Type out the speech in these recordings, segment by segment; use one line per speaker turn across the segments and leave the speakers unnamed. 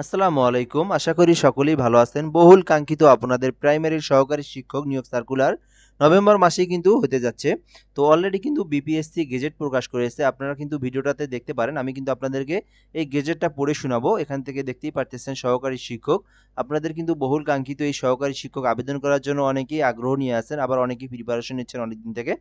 আসসালামু আলাইকুম। আশা করি সকলেই ভালো আছেন। বহুল কাঙ্ক্ষিত আপনাদের প্রাইমারি সহকারী শিক্ষক নিয়োগ সার্কুলার নভেম্বর মাসেই কিন্তু হতে যাচ্ছে। তো অলরেডি কিন্তু বিপিএসসি গেজেট প্রকাশ করেছে। আপনারা কিন্তু ভিডিওটাতে দেখতে পারেন। আমি কিন্তু আপনাদেরকে এই গেজেটটা পড়ে শোনাবো। এখান থেকে দেখতেই পারতেছেন সহকারী শিক্ষক। আপনাদের কিন্তু বহুল কাঙ্ক্ষিত এই সহকারী শিক্ষক আবেদন করার জন্য অনেকেই আগ্রহ নিয়ে আসেন আবার অনেকেই প্রিপারেশন নিচ্ছেন অনেকদিন থেকে।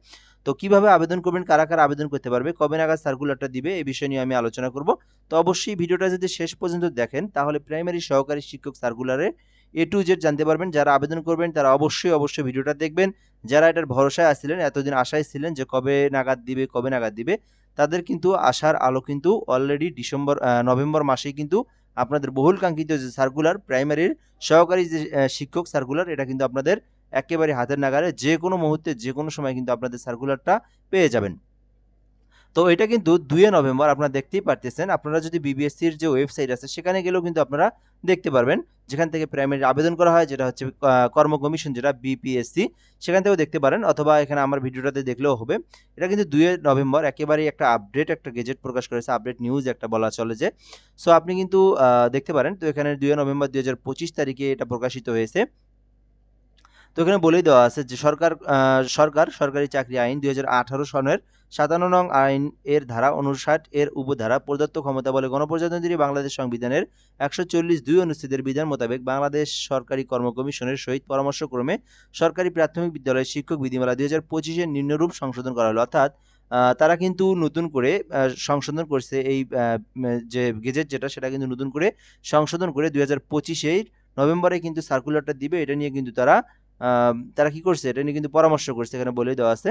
তো কীভাবে আবেদন করবেন? কারা কারা আবেদন করতে পারবে? কবে নাগাদ সার্কুলারটা দিবে? এই বিষয় নিয়ে আমি আলোচনা করব। তো অবশ্যই ভিডিওটা যদি শেষ পর্যন্ত দেখেন, তাহলে প্রাইমারি সহকারী শিক্ষক সার্কুলারে এ টু জেড জানতে পারবেন, যারা আবেদন করবেন তারা অবশ্যই অবশ্যই ভিডিওটা দেখবেন। যারা এটার ভরসায় আসছিলেন, এতদিন আশায় ছিলেন যে কবে নাগাদ দিবে, কবে নাগাদ দিবে, তাদের কিন্তু আশার আলো কিন্তু অলরেডি ডিসেম্বর নভেম্বর মাসেই কিন্তু আপনাদের বহুল কাঙ্ক্ষিত যে সার্কুলার প্রাইমারির সহকারী যে শিক্ষক সার্কুলার এটা কিন্তু আপনাদের একেবারে হাতের নাগারে যে কোনো মুহূর্তে, যে কোনো সময় কিন্তু আপনাদের সার্কুলারটা পেয়ে যাবেন। তো এটা কিন্তু দুয়ে নভেম্বর আপনারা দেখতেই পারতেছেন। আপনারা যদি বিবিএসসির যে ওয়েবসাইট আছে, সেখানে গেলেও কিন্তু আপনারা দেখতে পারবেন। যেখান থেকে প্রাইমারি আবেদন করা হয়, যেটা হচ্ছে কর্ম কমিশন, যেটা বিপিএসসি সেখান থেকেও দেখতে পারেন অথবা এখানে আমার ভিডিওটাতে দেখলেও হবে। এটা কিন্তু দুয়ে নভেম্বর, একেবারেই একটা আপডেট একটা গেজেট প্রকাশ করেছে আপডেট নিউজ একটা বলা চলে যে। সো আপনি কিন্তু দেখতে পারেন। তো এখানে দুয়ে নভেম্বর দুই হাজার পঁচিশ তারিখে এটা প্রকাশিত হয়েছে। এখানে বলেই দেওয়া আছে যে সরকার সরকার, সরকারি চাকরি আইন দুই হাজার আঠারো সনের সাতান্ন নং আইন এর ধারা অনুষাট এর উপধারা প্রদত্ত ক্ষমতা বলে গণপ্রজাতন্ত্রী বাংলাদেশ সংবিধানের একশো চল্লিশ দুই অনুচ্ছেদের বিধান মোতাবেক বাংলাদেশ সরকারি কর্ম কমিশনের সহিত পরামর্শক্রমে সরকারি প্রাথমিক বিদ্যালয়ের শিক্ষক বিধিমালা দুই হাজার পঁচিশের নিম্নরূপ সংশোধন করা হলো। অর্থাৎ তারা কিন্তু নতুন করে সংশোধন করছে এই যে গেজেট যেটা, সেটা কিন্তু নতুন করে সংশোধন করে দুই হাজার পঁচিশের নভেম্বরে কিন্তু সার্কুলারটা দিবে। এটা নিয়ে কিন্তু তারা তারা কি করছে? এটা নিয়ে কিন্তু পরামর্শ করছে, এখানে বলে দেওয়া আছে।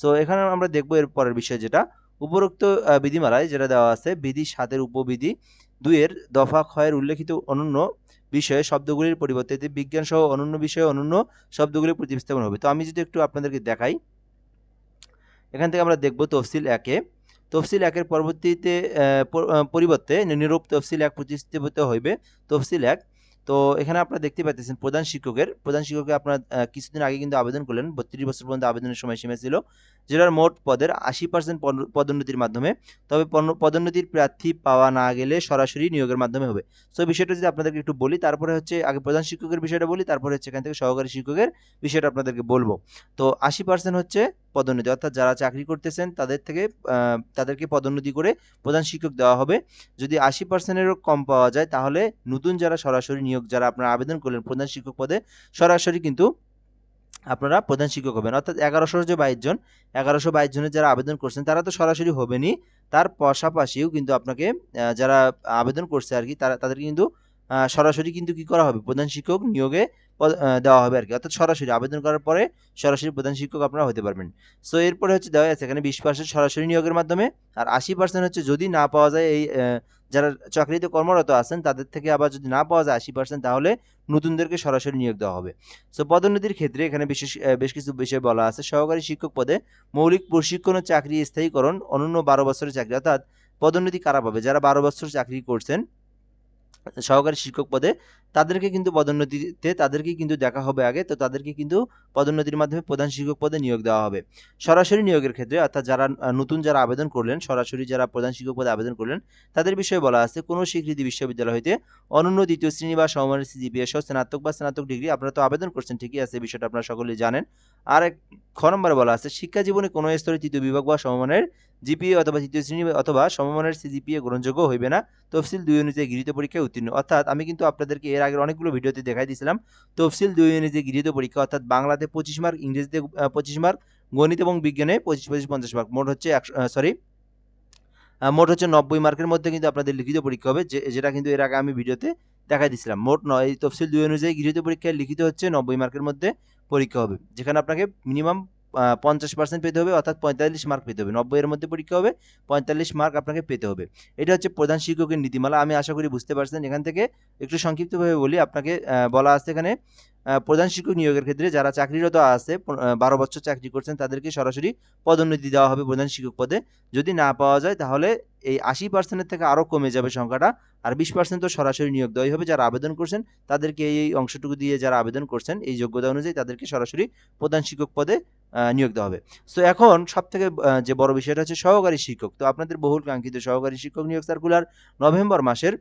সো এখানে আমরা দেখব এর পরের বিষয় যেটা। উপরোক্ত বিধিমালায় যেটা দেওয়া আছে, বিধি সাতের উপবিধি দুইয়ের দফা ক্ষয়ের উল্লেখিত অনন্য বিষয়ে শব্দগুলির পরিবর্তে এতে বিজ্ঞান সহ অনন্য বিষয়ে অনন্য শব্দগুলি প্রতিস্থাপন হবে। তো আমি যদি একটু আপনাদেরকে দেখাই, এখান থেকে আমরা দেখব তফসিল একে। তফসিল একের পরবর্তীতে পরিবর্তে নিরূপ তফসিল এক প্রতিস্থাপিত হইবে। তফসিল এক তো এখানে আপনারা দেখতে পাচ্ছেন প্রধান শিক্ষকের প্রধান শিক্ষকের আপনারা কিছুদিন আগে কিন্তু আবেদন করলেন, বত্রিশ বছর পর্যন্ত আবেদনের সময় সীমা ছিল। যেটার মোট পদের আশি পার্সেন্ট পদোন্নতির মাধ্যমে, তবে পদোন্নতির প্রার্থী পাওয়া না গেলে সরাসরি নিয়োগের মাধ্যমে হবে। সো বিষয়টা যদি আপনাদেরকে একটু বলি, তারপরে হচ্ছে আগে প্রধান শিক্ষকের বিষয়টা বলি, তারপরে হচ্ছে এখান থেকে সহকারী শিক্ষকের বিষয়টা আপনাদেরকে বলব। তো, আশি পার্সেন্ট হচ্ছে পদোন্নতি, অর্থাৎ যারা চাকরি করতেছেন, তাদের থেকে তাদেরকে পদোন্নতি করে প্রধান শিক্ষক দেওয়া হবে। যদি আশি পার্সেন্টেরও কম পাওয়া যায়, তাহলে নতুন যারা সরাসরি নিয়োগ, যারা আপনারা আবেদন করলেন প্রধান শিক্ষক পদে, সরাসরি কিন্তু আপনারা প্রধান শিক্ষক হবেন। অর্থাৎ এগারোশো যে বাইশ জন, এগারোশো বাইশ জনের যারা আবেদন করছেন, তারা তো সরাসরি হবেনি তার পাশাপাশিও কিন্তু আপনাকে যারা আবেদন করছে আর কি, তারা, তাদেরকে কিন্তু সরাসরি কিন্তু কি করা হবে? প্রধান শিক্ষক নিয়োগে দেওয়া হবে আর কি অর্থাৎ সরাসরি আবেদন করার পরে সরাসরি প্রধান শিক্ষক আপনারা হতে পারবেন। সো এরপরে হচ্ছে দেওয়া আছে, এখানে বিশ পার্সেন্ট সরাসরি নিয়োগের মাধ্যমে। আর আশি পার্সেন্ট হচ্ছে যদি না পাওয়া যায় এই যারা চাকরিতে কর্মরত আছেন, তাদের থেকে আবার যদি না পাওয়া যায় আশি পার্সেন্ট তাহলে নতুনদেরকে সরাসরি নিয়োগ দেওয়া হবে। সো পদোন্নতির ক্ষেত্রে এখানে বিশেষ বেশ কিছু বিষয় বলা আছে। সহকারী শিক্ষক পদে মৌলিক প্রশিক্ষণ ও চাকরি স্থায়ীকরণ অনন্য বারো বছরের চাকরি, অর্থাৎ পদোন্নতি কারা পাবে? যারা বারো বছর চাকরি করছেন সহকারী শিক্ষক পদে তাদেরকে কিন্তু পদোন্নতিতে তাদেরকে কিন্তু দেখা হবে আগে। তো তাদেরকে কিন্তু পদোন্নতির মাধ্যমে প্রধান শিক্ষক পদে নিয়োগ দেওয়া হবে। সরাসরি নিয়োগের ক্ষেত্রে অর্থাৎ যারা নতুন যারা আবেদন করলেন, সরাসরি যারা প্রধান শিক্ষক পদে আবেদন করলেন, তাদের বিষয়ে বলা আছে, কোনো স্বীকৃতি বিশ্ববিদ্যালয় হইতে অনন্য দ্বিতীয় শ্রেণি বা সমমানের সিজিপিএ সহ স্নাতক বা স্নাতক ডিগ্রি আপনারা তো আবেদন করছেন, ঠিকই আছে, বিষয়টা আপনারা সকলেই জানেন। আর এক খ নম্বরে বলা আছে, শিক্ষা জীবনে কোনো স্তরে তৃতীয় বিভাগ বা সমমানের জিপিএ অথবা তৃতীয় শ্রেণি অথবা সমমানের সিজিপিএ গ্রহণযোগ্য হইবে না। তফসিল দুই অনুযায়ী গৃহীত পরীক্ষায় উত্তীর্ণ। অর্থাৎ আমি কিন্তু আপনাদেরকে এর আগের অনেকগুলো ভিডিওতে দেখাই দিয়েছিলাম। তফসিল দুই অনুযায়ী গৃহীত পরীক্ষা, অর্থাৎ বাংলাতে পঁচিশ মার্ক, ইংরেজিতে পঁচিশ মার্ক, গণিত এবং বিজ্ঞানে পঁচিশ পঁচিশ, পঞ্চাশ মার্ক। মোট হচ্ছে সরি মোট হচ্ছে নব্বই মার্কের মধ্যে কিন্তু আপনাদের লিখিত পরীক্ষা হবে, যে, যেটা কিন্তু এর আগে আমি ভিডিওতে দেখাই দিয়েছিলাম। মোট নয় তফসিল দুই অনুযায়ী গৃহীত পরীক্ষায় লিখিত হচ্ছে নব্বই মার্কের মধ্যে পরীক্ষা হবে, যেখানে আপনাকে মিনিমাম পঞ্চাশ পার্সেন্ট পেতে হবে, অর্থাৎ পঁয়তাল্লিশ মার্ক পেতে হবে। নব্বইয়ের মধ্যে পরীক্ষা হবে, পঁয়তাল্লিশ মার্ক আপনাকে পেতে হবে। এটা হচ্ছে প্রধান শিক্ষকের নীতিমালা। আমি আশা করি বুঝতে পারছেন। এখান থেকে একটু সংক্ষিপ্তভাবে বলি, আপনাকে বলা আছে এখানে প্রধান শিক্ষক নিয়োগের ক্ষেত্রে যারা চাকরিরত আছে বারো বছর চাকরি করছেন, তাদেরকে সরাসরি পদোন্নতি দেওয়া হবে প্রধান শিক্ষক পদে। যদি না পাওয়া যায়, তাহলে এই আশি পার্সেন্টের থেকে আরও কমে যাবে সংখ্যাটা। আর বিশ পার্সেন্ট তো সরাসরি নিয়োগ দেওয়াই হবে। যারা আবেদন করছেন, তাদেরকে এই অংশটুকু দিয়ে যারা আবেদন করছেন, এই যোগ্যতা অনুযায়ী তাদেরকে সরাসরি প্রধান শিক্ষক পদে নিয়োগ দেওয়া হবে। সো এখন সব থেকে যে বড় বিষয়টা হচ্ছে সহকারী শিক্ষক। তো আপনাদের বহুল কাঙ্ক্ষিত সহকারী শিক্ষক নিয়োগ সার্কুলার নভেম্বর মাসের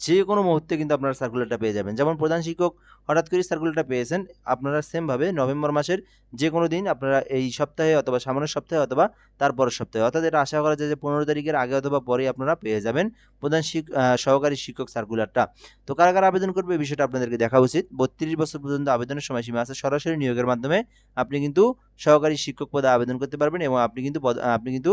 যে কোনো মুহূর্তে কিন্তু আপনারা সার্কুলারটা পেয়ে যাবেন। যেমন প্রধান শিক্ষক হঠাৎ করে সার্কুলারটা পেয়েছেন, আপনারা সেমভাবে নভেম্বর মাসের যে কোনো দিন আপনারা এই সপ্তাহে অথবা সামনের সপ্তাহে অথবা তারপরের সপ্তাহে, অর্থাৎ এটা আশা করা যায় যে পনেরো তারিখের আগে অথবা পরেই আপনারা পেয়ে যাবেন প্রধান সহকারী শিক্ষক সার্কুলারটা তো কারা কারা আবেদন করবে এই বিষয়টা আপনাদেরকে দেখা উচিত। বত্রিশ বছর পর্যন্ত আবেদনের সময়সীমা আছে। সরাসরি নিয়োগের মাধ্যমে আপনি কিন্তু সহকারী শিক্ষক পদে আবেদন করতে পারবেন এবং আপনি কিন্তু আপনি কিন্তু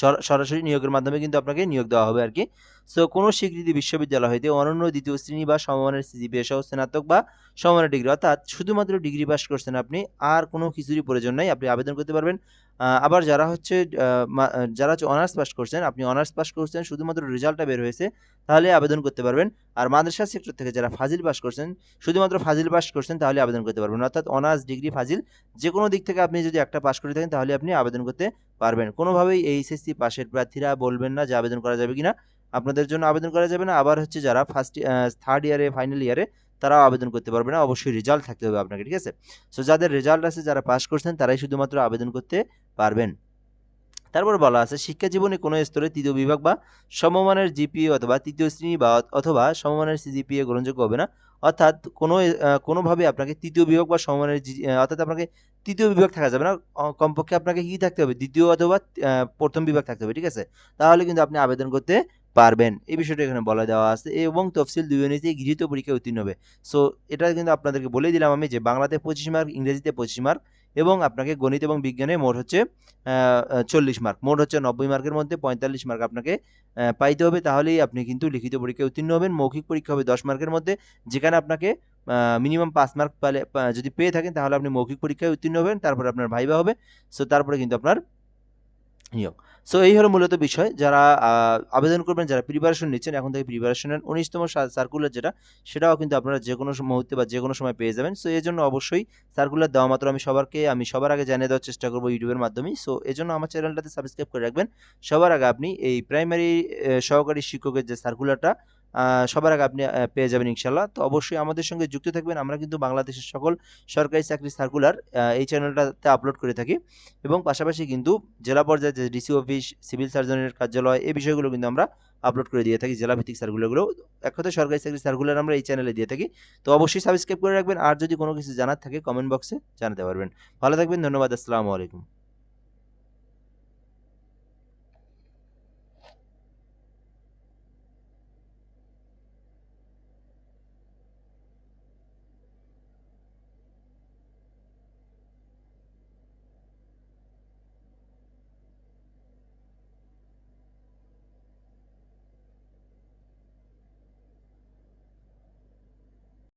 সর- সরাসরি নিয়োগের মাধ্যমে কিন্তু আপনাকে নিয়োগ দেওয়া হবে আর কি সো কোনো স্বীকৃতি বিশ্ববিদ্যালয় হইতে অনন্য দ্বিতীয় শ্রেণি বা সমমানের সিজিপিএ সহ স্নাতক বা সমমানের ডিগ্রি, অর্থাৎ শুধুমাত্র ডিগ্রি পাস করছেন আপনি, আর কোনো কিছুরই প্রয়োজন নাই, আপনি আবেদন করতে পারবেন। আবার যারা হচ্ছে যারা হচ্ছে অনার্স পাস করছেন, আপনি অনার্স পাস করছেন, শুধুমাত্র রেজাল্টটা বের হয়েছে, তাহলে আবেদন করতে পারবেন। আর মাদ্রাসা সেক্টর থেকে যারা ফাজিল পাস করছেন, শুধুমাত্র ফাজিল পাস করছেন, তাহলে আবেদন করতে পারবেন। অর্থাৎ অনার্স, ডিগ্রি, ফাজিল যে কোনো দিক থেকে আপনি যদি একটা পাস করে থাকেন, তাহলে আপনি আবেদন করতে পারবেন। কোনোভাবেই এই এইচএসসি পাশের প্রার্থীরা বলবেন না যে আবেদন করা যাবে কিনা। আপনাদের জন্য আবেদন করা যাবে না। আবার হচ্ছে যারা ফার্স্ট থার্ড ইয়ারে ফাইনাল ইয়ারে তারাও আবেদন করতে পারবে না। অবশ্যই রেজাল্ট থাকতে হবে আপনাকে, ঠিক আছে? সো যাদের রেজাল্ট আছে, যারা পাস করছেন, তারাই শুধুমাত্র আবেদন করতে পারবেন। তারপর বলা আছে, শিক্ষা জীবনে কোনো স্তরে তৃতীয় বিভাগ বা সমমানের জিপিএ অথবা তৃতীয় শ্রেণি বা অথবা সমমানের সিজিপিএ গ্রহণযোগ্য হবে না। অর্থাৎ কোনো কোনোভাবে আপনাকে তৃতীয় বিভাগ বা সমমানের অর্থাৎ আপনাকে তৃতীয় বিভাগ থাকা যাবে না। কমপক্ষে আপনাকে কি থাকতে হবে? দ্বিতীয় অথবা প্রথম বিভাগ থাকতে হবে, ঠিক আছে? তাহলে কিন্তু আপনি আবেদন করতে পারবেন। এই বিষয়টা এখানে বলা দেওয়া আছে এবং তফসিল দুই অনুযায়ী গৃহীত পরীক্ষায় উত্তীর্ণ হবে। সো এটা কিন্তু আপনাদেরকে বলে দিলাম আমি যে বাংলাতে পঁচিশ মার্ক ইংরেজিতে পঁচিশ মার্ক এবং আপনাকে গণিত এবং বিজ্ঞানে মোট হচ্ছে চল্লিশ মার্ক মোট হচ্ছে নব্বই মার্কের মধ্যে পঁয়তাল্লিশ মার্ক আপনাকে পাইতে হবে। তাহলেই আপনি কিন্তু লিখিত পরীক্ষায় উত্তীর্ণ হবেন। মৌখিক পরীক্ষা হবে দশ মার্কের মধ্যে। যেখানে আপনাকে মিনিমাম পাঁচ মার্ক পালে যদি পেয়ে থাকেন তাহলে আপনি মৌখিক পরীক্ষায় উত্তীর্ণ হবেন। তারপরে আপনার ভাইবা হবে। সো তারপরে কিন্তু আপনার নিয়োগ। সো এই হলো মূলত বিষয়। যারা আবেদন করবেন, যারা প্রিপারেশন নিচ্ছেন, এখন থেকে প্রিপারেশনের উনিশতম সার্কুলার যেটা, সেটাও কিন্তু আপনারা যে কোনো মুহূর্তে বা যে কোনো সময় পেয়ে যাবেন। সো এই জন্য অবশ্যই সার্কুলার দেওয়া মাত্র আমি সবারকে, আমি সবার আগে জানিয়ে দেওয়ার চেষ্টা করব ইউটিউবের মাধ্যমে। সো এই জন্য আমার চ্যানেলটাতে সাবস্ক্রাইব করে রাখবেন। সবার আগে আপনি এই প্রাইমারি সহকারী শিক্ষকের যে সার্কুলারটা সবার আগে আপনি পেয়ে যাবেন ইনশাল্লাহ তো অবশ্যই আমাদের সঙ্গে যুক্ত থাকবেন। আমরা কিন্তু বাংলাদেশের সকল সরকারি চাকরি সার্কুলার এই চ্যানেলটাতে আপলোড করে থাকি। এবং পাশাপাশি কিন্তু জেলা পর্যায়ে যে ডিসি অফিস সিভিল সার্জনের কার্যালয়, এই বিষয়গুলো কিন্তু আমরা আপলোড করে দিয়ে থাকি জেলা ভিত্তিক সার্কুলারগুলো এক কথায় সরকারি চাকরি সার্কুলার আমরা এই চ্যানেলে দিয়ে থাকি। তো অবশ্যই সাবস্ক্রাইব করে রাখবেন। আর যদি কোনো কিছু জানার থাকে কমেন্ট বক্সে জানাতে পারবেন। ভালো থাকবেন, ধন্যবাদ, আসসালামু আলাইকুম।